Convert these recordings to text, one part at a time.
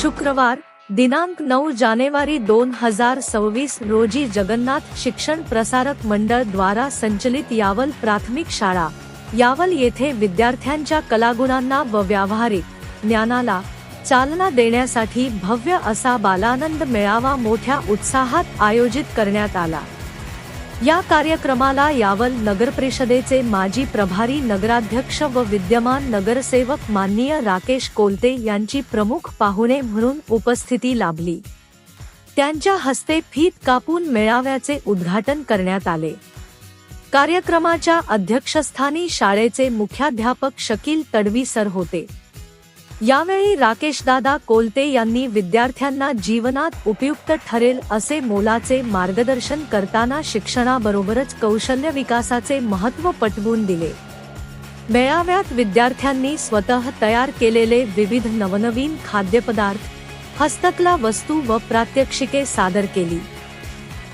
शुक्रवार दिनांक नऊ जानेवारी दोन हजार सव्वीस रोजी जगन्नाथ शिक्षण प्रसारक मंडळ द्वारा संचलित यावल प्राथमिक शाळा. यावल येथे विद्यार्थ्यांच्या कलागुणांना व व्यावहारिक ज्ञानाला चालना देण्यासाठी भव्य असा बालानंद मेळावा मोठ्या उत्साहात आयोजित करण्यात आला. या कार्यक्रमाला यावल नगरपरिषदेचे माजी प्रभारी नगराध्यक्ष व विद्यमान नगरसेवक माननीय राकेश कोलते यांची प्रमुख पाहुणे म्हणून उपस्थिती लाभली. त्यांच्या हस्ते फीत कापून मेळाव्याचे उद्घाटन करण्यात आले. कार्यक्रमाच्या अध्यक्षस्थानी शाळेचे मुख्याध्यापक शकील तडवी सर होते. यावेळी राकेशदादा कोलते यांनी विद्यार्थ्यांना जीवनात उपयुक्त ठरेल असे मोलाचे मार्गदर्शन करताना शिक्षणाबरोबरच कौशल्य विकासाचे महत्त्व पटवून दिले. मेळाव्यात विद्यार्थ्यांनी स्वतः तयार केलेले विविध नवनवीन खाद्यपदार्थ हस्तकला वस्तू व प्रात्यक्षिके सादर केली.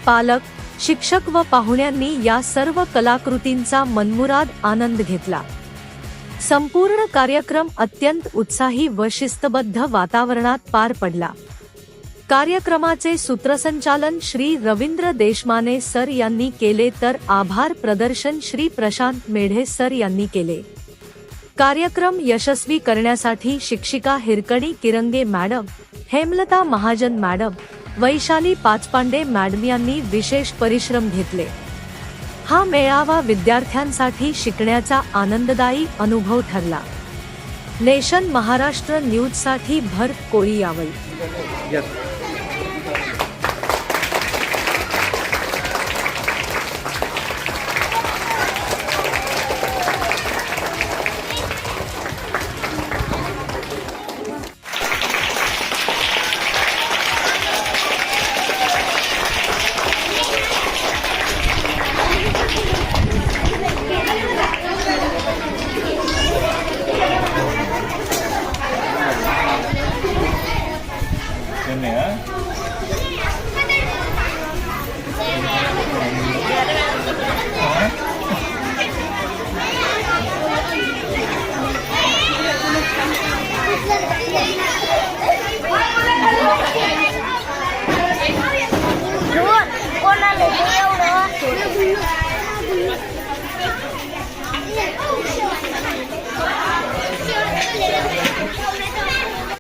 पालक शिक्षक व पाहुण्यांनी या सर्व कलाकृतींचा मनमुराद आनंद घेतला. संपूर्ण कार्यक्रम अत्यंत उत्साही व शिस्तबद्ध वातावरणात पार पडला. कार्यक्रमाचे सूत्रसंचालन श्री रवींद्र देशमाने सर यांनी केले तर आभार प्रदर्शन श्री प्रशांत मेढे सर यांनी केले. कार्यक्रम यशस्वी करण्यासाठी शिक्षिका Hirkani Kirange madam Hemlata Mahajan madam Vaishali Pachpande madam यांनी विशेष परिश्रम घेतले. हा मेळावा विद्यार्थ्यांसाठी शिकण्याचा आनंददायी अनुभव ठरला. नेशन महाराष्ट्र न्यूजसाठी भर कोळी यावल Yeah.